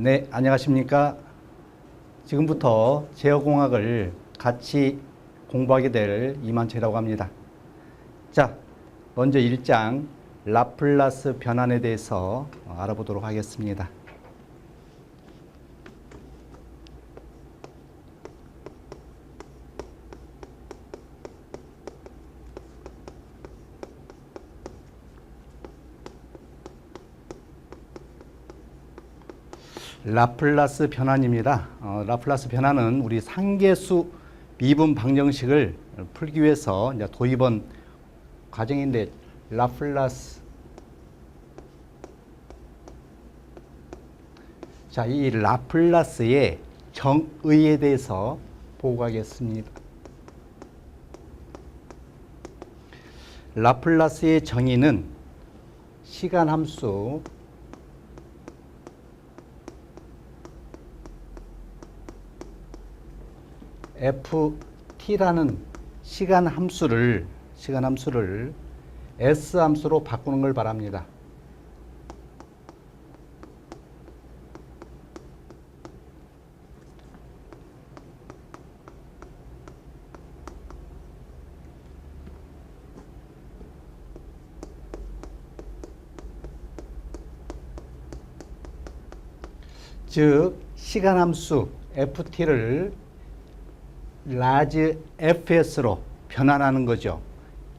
네, 안녕하십니까. 지금부터 제어공학을 같이 공부하게 될 이만채라고 합니다. 자, 먼저 1장 라플라스 변환에 대해서 알아보도록 하겠습니다. 라플라스 변환입니다. 어, 라플라스 변환은 우리 상계수 미분 방정식을 풀기 위해서 이제 도입한 과정인데 라플라스 자, 이 라플라스의 정의에 대해서 보고 가겠습니다. 라플라스의 정의는 시간 함수 ft라는 시간 함수를 시간 함수를 s 함수로 바꾸는 걸 바랍니다. 즉 시간 함수 ft를 라지 fs로 변환하는 거죠.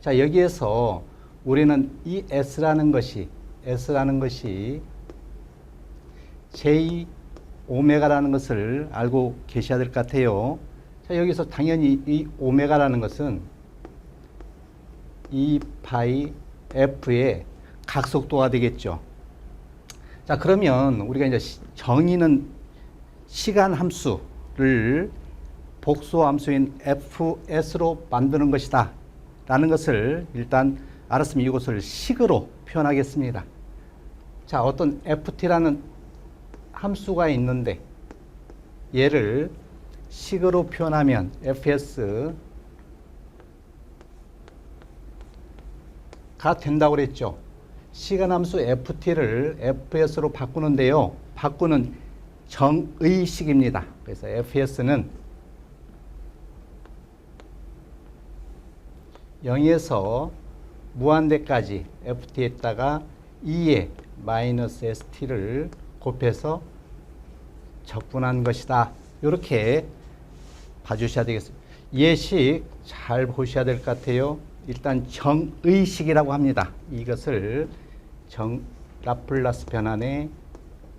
자, 여기에서 우리는 이 s라는 것이 s라는 것이 j 오메가라는 것을 알고 계셔야 될 것 같아요. 자, 여기서 당연히 이 오메가라는 것은 2 파이 f의 각속도가 되겠죠. 자, 그러면 우리가 이제 시- 정의는 시간 함수를 복수 함수인 fs로 만드는 것이다. 라는 것을 일단 알았으면 이것을 식으로 표현하겠습니다. 자, 어떤 ft라는 함수가 있는데 얘를 식으로 표현하면 fs 가 된다고 그랬죠. 시간 함수 ft를 fs로 바꾸는데요. 바꾸는 정의식입니다. 그래서 fs는 0에서 무한대까지 ft에다가 2의 마이너스 st를 곱해서 적분한 것이다. 이렇게 봐주셔야 되겠습니다. 예식 잘 보셔야 될 것 같아요. 일단 정의식이라고 합니다. 이것을 정 라플라스 변환의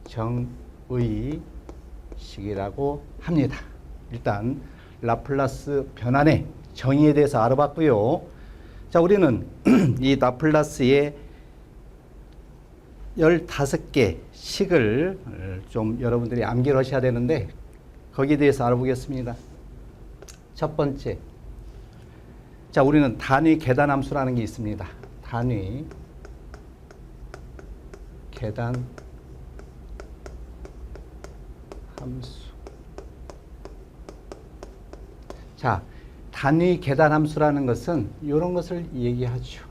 정의식이라고 합니다. 일단 라플라스 변환의 정의에 대해서 알아봤고요. 자, 우리는 이 라플라스의 15개 식을 좀 여러분들이 암기를 하셔야 되는데 거기에 대해서 알아보겠습니다. 첫 번째. 자, 우리는 단위 계단 함수라는 게 있습니다. 단위 계단 함수. 자, 단위 계단 함수라는 것은 이런 것을 얘기하죠.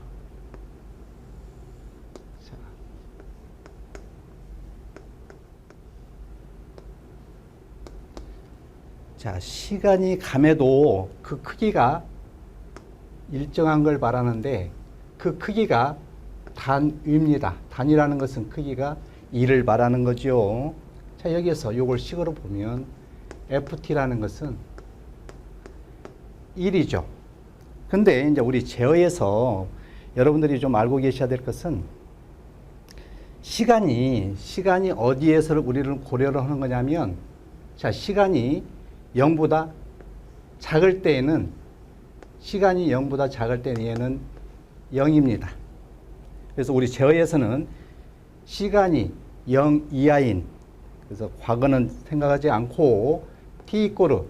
자, 자, 시간이 감해도 그 크기가 일정한 걸 말하는데 그 크기가 단위입니다. 단위라는 것은 크기가 2를 말하는 거죠. 자, 여기에서 이걸 식으로 보면 ft라는 것은 1이죠. 근데 이제 우리 제어에서 여러분들이 좀 알고 계셔야 될 것은 시간이 시간이 어디에서 우리를 고려를 하는 거냐면 자, 시간이 0보다 작을 때에는 시간이 0보다 작을 때는 얘는 0입니다. 그래서 우리 제어에서는 시간이 0 이하인 그래서 과거는 생각하지 않고 t 이꼬르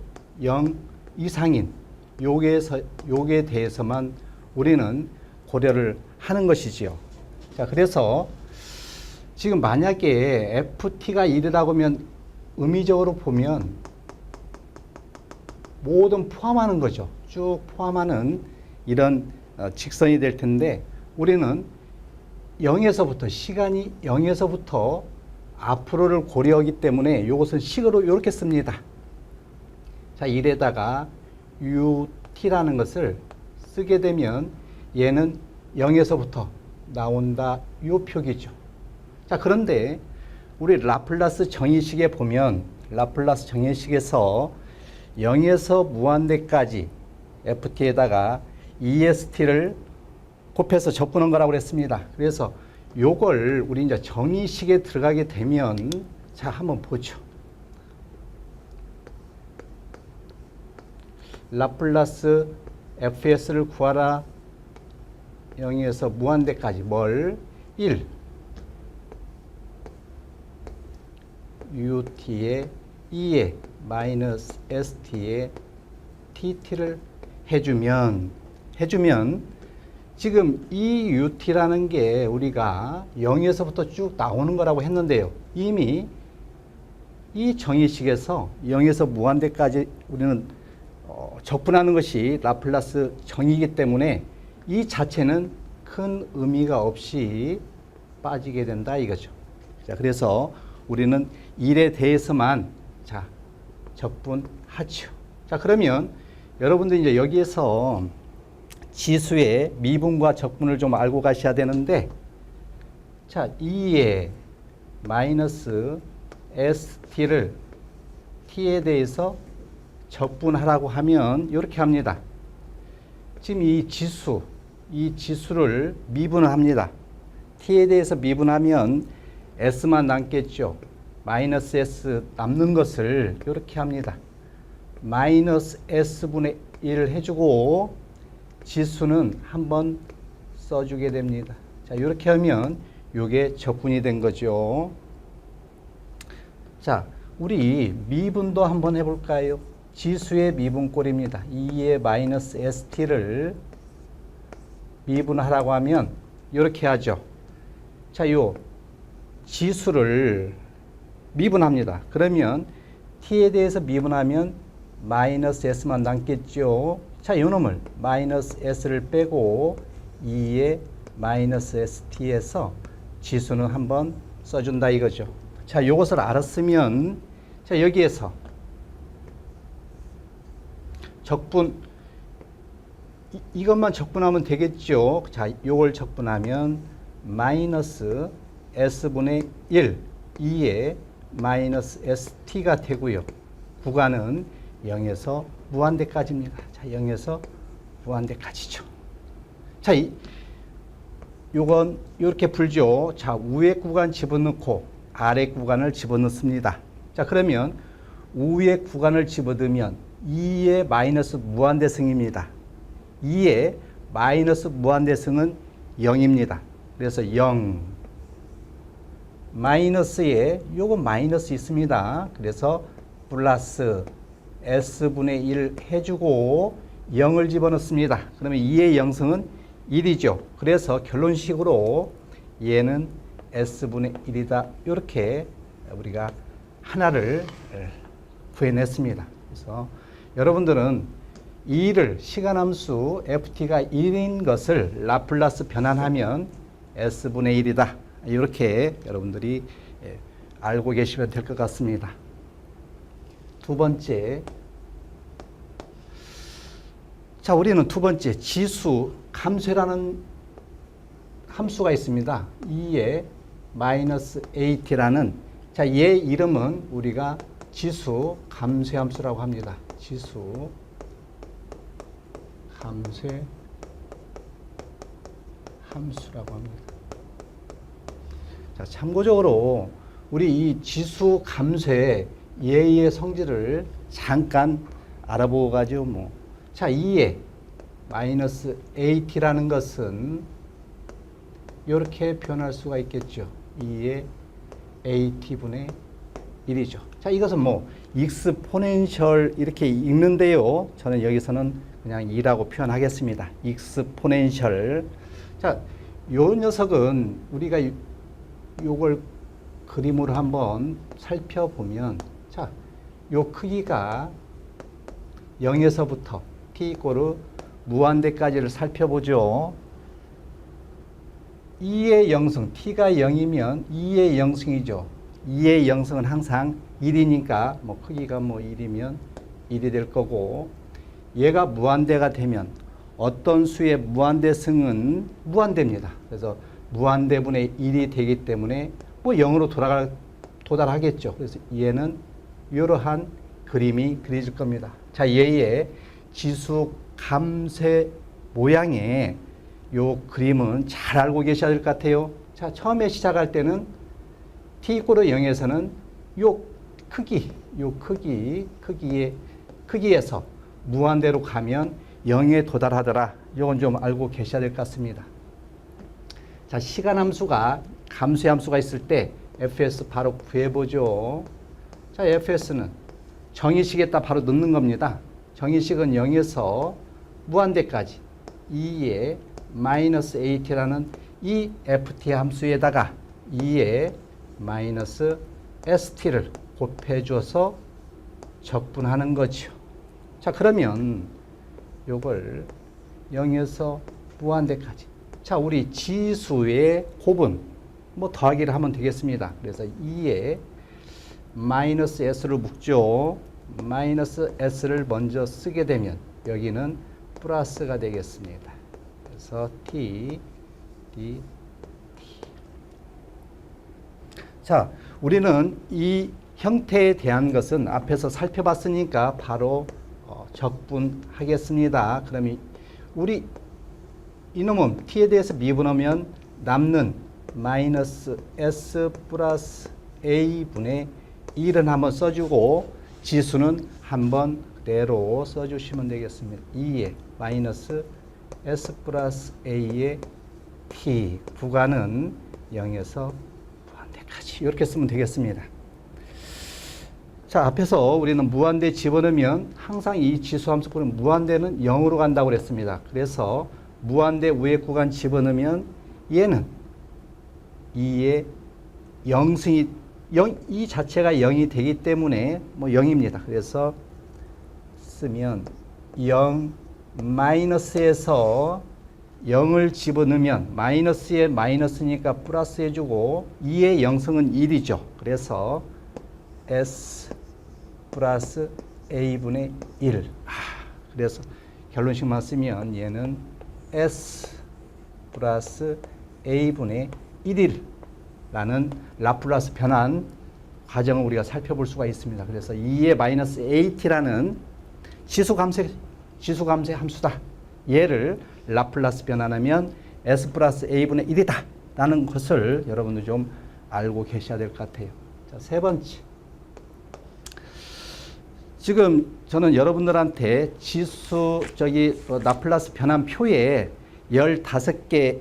0 이상인 요게에서 요게 대해서만 우리는 고려를 하는 것이지요. 자, 그래서 지금 만약에 ft가 1이라고 하면 의미적으로 보면 모든 포함하는 거죠. 쭉 포함하는 이런 어, 직선이 될 텐데 우리는 0에서부터 시간이 0에서부터 앞으로를 고려하기 때문에 이것은 식으로 이렇게 씁니다. 자, 이래다가 ut라는 것을 쓰게 되면 얘는 0에서부터 나온다 이 표기죠. 자, 그런데 우리 라플라스 정의식에 보면 라플라스 정의식에서 0에서 무한대까지 ft에다가 est를 곱해서 접근한 거라고 그랬습니다. 그래서 요걸 우리 이제 정의식에 들어가게 되면 자, 한번 보죠. 라플라스 fs를 구하라 0에서 무한대까지 뭘? 1 ut의 2에 마이너스 st의 tt를 해주면 해주면 지금 이 ut라는 게 우리가 0에서부터 쭉 나오는 거라고 했는데요. 이미 이 정의식에서 0에서 무한대까지 우리는 어, 접근하는 것이 라플라스 정의이기 때문에 이 자체는 큰 의미가 없이 빠지게 된다 이거죠. 자, 그래서 우리는 일에 대해서만 자, 접근하죠. 자, 그러면 여러분들 이제 여기에서 지수의 미분과 적분을 좀 알고 가셔야 되는데 자, 2의 마이너스 st를 t에 대해서 적분하라고 하면 이렇게 합니다. 지금 이 지수, 이 지수를 미분을 합니다. t에 대해서 미분하면 s만 남겠죠. 마이너스 s 남는 것을 이렇게 합니다. 마이너스 s분의 1 해주고 지수는 한번 써주게 됩니다. 자, 이렇게 하면 이게 적분이 된 거죠. 자, 우리 미분도 한번 해볼까요? 지수의 미분꼴입니다. 2의 마이너스 st를 미분하라고 하면 이렇게 하죠. 자, 요 지수를 미분합니다. 그러면 t에 대해서 미분하면 마이너스 s만 남겠죠. 자, 이 놈을 마이너스 s를 빼고 2의 마이너스 st에서 지수는 한번 써준다 이거죠. 자, 이것을 알았으면 자, 여기에서 적분 이, 이것만 적분하면 되겠죠. 자, 요걸 적분하면 마이너스 s분의 1 2의 마이너스 st가 되고요. 구간은 0에서 무한대까지입니다. 자, 0에서 무한대까지죠. 자, 이, 요건 이렇게 풀죠. 자, 위에 구간 집어넣고 아래 구간을 집어넣습니다. 자, 그러면 위에 구간을 집어넣으면 2의 마이너스 무한대승입니다. 2의 마이너스 무한대승은 0입니다. 그래서 0 마이너스에 요거 마이너스 있습니다. 그래서 플러스 s분의 1 해주고 0을 집어넣습니다. 그러면 2의 영승은 1이죠. 그래서 결론식으로 얘는 s분의 1이다. 이렇게 우리가 하나를 구해냈습니다. 그래서 여러분들은 2를 시간 함수 ft가 1인 것을 라플라스 변환하면 s분의 1이다. 이렇게 여러분들이 예, 알고 계시면 될 것 같습니다. 두 번째. 자, 우리는 두 번째 지수 감쇄라는 함수가 있습니다. 2의 마이너스 8이라는 자, 얘 이름은 우리가 지수 감쇄 함수라고 합니다. 지수 감쇄 함수라고 합니다. 자, 참고적으로 우리 이 지수 감쇄 예의 성질을 잠깐 알아보고 가죠. 뭐. 자, 2에 마이너스 AT라는 것은 이렇게 표현할 수가 있겠죠. 2의 AT분의 1이죠. 자, 이것은 뭐 익스포넨셜 이렇게 읽는데요. 저는 여기서는 그냥 2라고 표현하겠습니다. 익스포넨셜. 자, 요 녀석은 우리가 요걸 그림으로 한번 살펴보면 자, 요 크기가 0에서부터 t 이꼬르 무한대까지를 살펴보죠. 2의 영승, t가 0이면 2의 영승이죠. 2의 영성은 항상 1이니까 뭐 크기가 뭐 1이면 1이 될 거고 얘가 무한대가 되면 어떤 수의 무한대승은 무한대입니다. 그래서 무한대분의 1이 되기 때문에 뭐 0으로 돌아갈 도달하겠죠. 그래서 얘는 이러한 그림이 그려질 겁니다. 자, 얘의 지수 감쇄 모양의 요 그림은 잘 알고 계셔야 될 것 같아요. 자, 처음에 시작할 때는 t 이꼬르 0에서는 요 크기, 요 크기, 크기의 크기에서 무한대로 가면 0에 도달하더라. 요건 좀 알고 계셔야 될 것 같습니다. 자, 시간 함수가 감수의 함수가 있을 때 fs 바로 구해보죠. 자, fs는 정의식에다 바로 넣는 겁니다. 정의식은 0에서 무한대까지 2의 마이너스 at라는 이 ft 함수에다가 2의 마이너스 st를 곱해줘서 적분하는 거죠. 자, 그러면 요걸 0에서 무한대까지. 자, 우리 지수의 곱은 뭐 더하기를 하면 되겠습니다. 그래서 2에 마이너스 s를 묶죠. 마이너스 s를 먼저 쓰게 되면 여기는 플러스가 되겠습니다. 그래서 t, d, 자, 우리는 이 형태에 대한 것은 앞에서 살펴봤으니까 바로 어, 적분하겠습니다. 그러면 우리 이놈은 t에 대해서 미분하면 남는 마이너스 s 플러스 a분의 1은 한번 써주고 지수는 한번 그대로 써주시면 되겠습니다. 2에 마이너스 s 플러스 a의 t 구간은 0에서 무한대까지 이렇게 쓰면 되겠습니다. 자 앞에서 우리는 무한대 집어넣으면 항상 이 지수 함수는 무한대는 0으로 간다고 그랬습니다. 그래서 무한대 우의 구간 집어넣으면 얘는 2의 0승이 0, 이 자체가 0이 되기 때문에 뭐 0입니다. 그래서 쓰면 0 마이너스에서 0을 집어넣으면 마이너스에 마이너스니까 플러스 해주고 2의 0승은 1이죠. 그래서 S 플러스 A분의 1. 아, 그래서 결론식만 쓰면 얘는 S 플러스 A분의 1이라는 라플라스 변환 과정을 우리가 살펴볼 수가 있습니다. 그래서 2의 마이너스 AT라는 지수 감쇄 지수 감쇄 함수다. 얘를 라플라스 변환하면 S 플러스 A분의 1이다. 라는 것을 여러분들 좀 알고 계셔야 될 것 같아요. 자, 세 번째. 지금 저는 여러분들한테 지수 저기 어, 라플라스 변환 표에 15개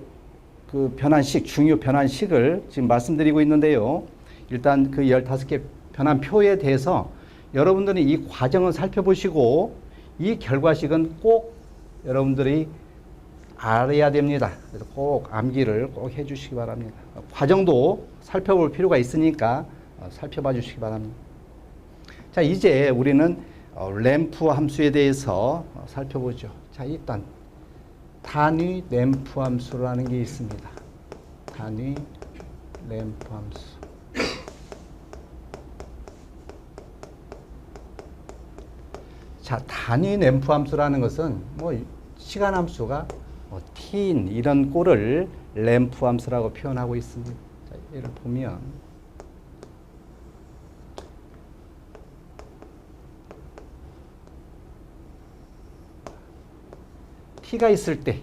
그 변환식 중요 변환식을 지금 말씀드리고 있는데요. 일단 그 15개 변환 표에 대해서 여러분들이 이 과정을 살펴보시고 이 결과식은 꼭 여러분들이 알아야 됩니다. 그래서 꼭 암기를 꼭 해주시기 바랍니다. 과정도 살펴볼 필요가 있으니까 어, 살펴봐 주시기 바랍니다. 자, 이제 우리는 어, 램프 함수에 대해서 어, 살펴보죠. 자, 일단 단위 램프 함수라는 게 있습니다. 단위 램프 함수. 자, 단위 램프 함수라는 것은 뭐 시간 함수가 뭐 t인 이런 꼴을 램프 함수라고 표현하고 있습니다. 자, 얘를 보면 t가 있을 때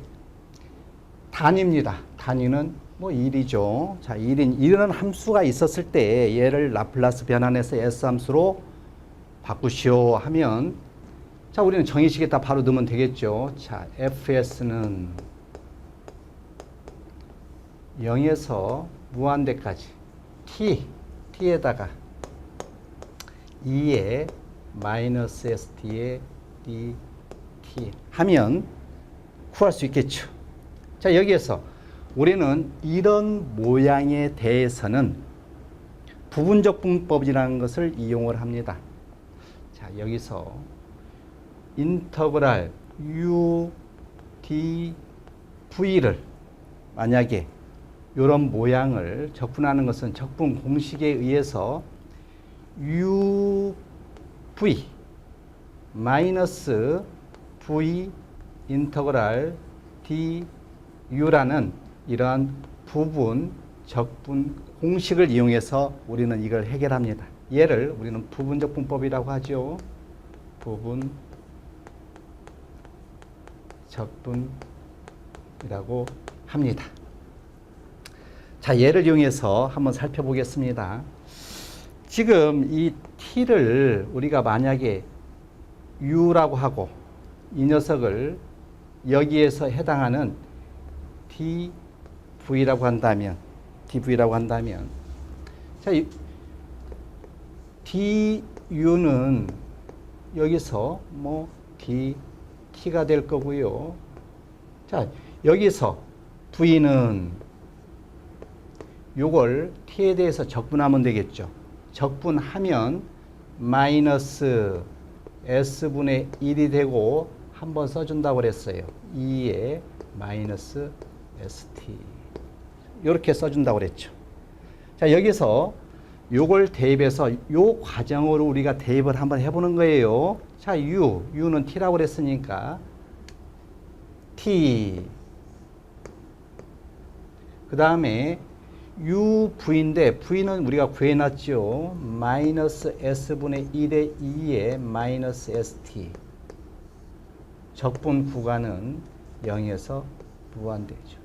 단위입니다. 단위는 뭐 1이죠. 자, 1인 이런 함수가 있었을 때 얘를 라플라스 변환해서 s 함수로 바꾸시오 하면 자, 우리는 정의식에다 바로 넣으면 되겠죠. 자, fs는 0에서 무한대까지 t, t에다가 2에 마이너스 st에 dt 하면 구할 수 있겠죠. 자, 여기에서 우리는 이런 모양에 대해서는 부분적 분법이라는 것을 이용을 합니다. 자, 여기서 인터그랄 u, d, v를 만약에 이런 모양을 적분하는 것은 적분 공식에 의해서 uv 마이너스 v 인터그랄 du라는 이러한 부분 적분 공식을 이용해서 우리는 이걸 해결합니다. 얘를 우리는 부분적분법이라고 하죠. 부분 적분이라고 합니다. 자, 얘를 이용해서 한번 살펴보겠습니다. 지금 이 t를 우리가 만약에 u라고 하고 이 녀석을 여기에서 해당하는 dv라고 한다면 dv라고 한다면 자, 이 du는 여기서 뭐 d t가 될 거고요. 자, 여기서 v는 요걸 t에 대해서 적분하면 되겠죠. 적분하면 마이너스 s분의 1이 되고 한번 써준다고 그랬어요. 2에 마이너스 st 이렇게 써준다고 그랬죠. 자 여기서 요걸 대입해서 요 과정으로 우리가 대입을 한번 해보는 거예요. 자 u, u는 t라고 그랬으니까 t 그 다음에 UV인데 V는 우리가 구해놨죠. 마이너스 S분의 1의 2의 마이너스 ST. 적분 구간은 0에서 무한대죠.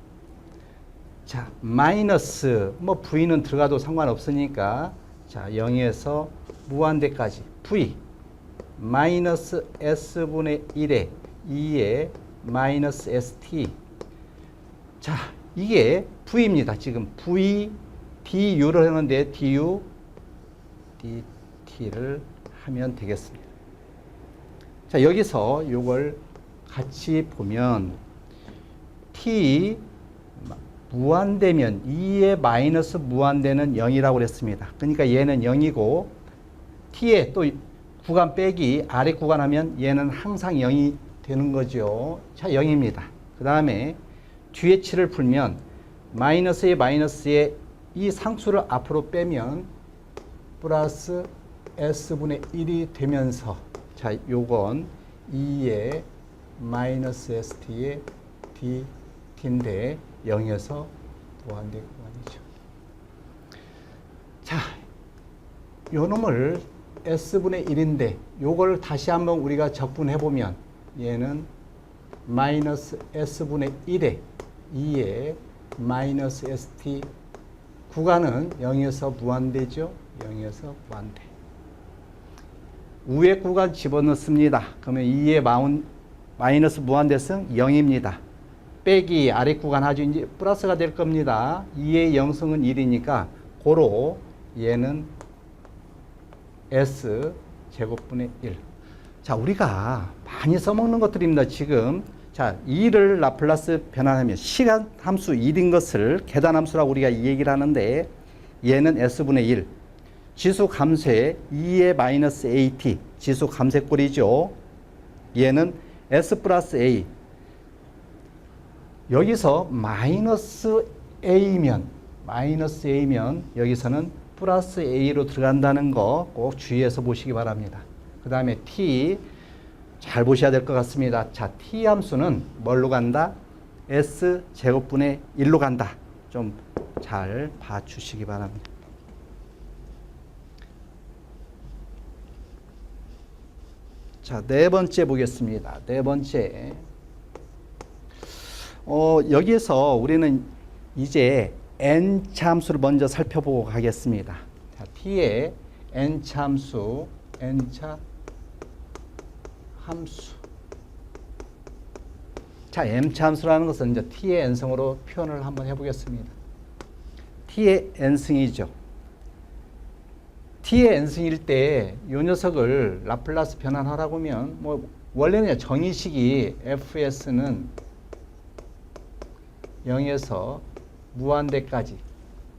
자, 마이너스, 뭐 V는 들어가도 상관없으니까, 자, 0에서 무한대까지. V, 마이너스 S분의 1의 2의 마이너스 ST. 자, 이게 V입니다. 지금 V, DU를 하는데 DU, DT를 하면 되겠습니다. 자, 여기서 이걸 같이 보면 T 무한대면 2의 마이너스 무한대는 0이라고 그랬습니다. 그러니까 얘는 0이고 T에 또 구간 빼기 아래 구간 하면 얘는 항상 0이 되는 거죠. 자, 0입니다. 그 다음에 뒤에 치를 풀면 마이너스의 마이너스에 이 상수를 앞으로 빼면 플러스 s분의 1이 되면서 자 요건 2의 마이너스 st의 d t인데 0에서 무한대 구간이죠. 자, 요 놈을 s분의 1인데 요걸 다시 한번 우리가 적분해 보면 얘는 마이너스 s분의 1에 2에 마이너스 st 구간은 0에서 무한대죠. 0에서 무한대. 우회 구간 집어넣습니다. 그러면 2의 마운, 마이너스 무한대성 0입니다. 빼기 아래 구간 아주 이제 플러스가 될 겁니다. 2의 0성은 1이니까 고로 얘는 s 제곱분의 1. 자, 우리가 많이 써먹는 것들입니다. 지금 자, 2를 라플라스 변환하면 시간 함수 1인 것을 계단 함수라고 우리가 이 얘기를 하는데 얘는 s분의 1. 지수 감쇄 2의 마이너스 at 지수 감쇄꼴이죠. 얘는 s 플러스 a. 여기서 마이너스 a면 마이너스 a면 여기서는 플러스 a로 들어간다는 거 꼭 주의해서 보시기 바랍니다. 그 다음에 t 잘 보셔야 될 것 같습니다. 자, t 함수는 뭘로 간다? s 제곱분의 1로 간다. 좀 잘 봐주시기 바랍니다. 자, 네 번째 보겠습니다. 네 번째. 어, 여기에서 우리는 이제 n 참수를 먼저 살펴보고 가겠습니다. 자, t의 n 참수, n 차 함수. 자, m 참수라는 것은 이제 t의 n승으로 표현을 한번 해보겠습니다. t의 n승이죠. t의 n승일 때 이 녀석을 라플라스 변환하라고 하면 뭐 원래는 정의식이 fs는 0에서 무한대까지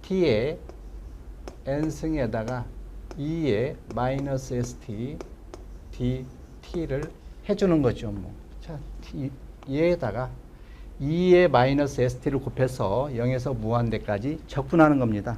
t의 n승에다가 2의 마이너스 st d t를 해주는 거죠. 뭐. 자, t, 얘에다가 2의 마이너스 ST를 곱해서 0에서 무한대까지 적분하는 겁니다.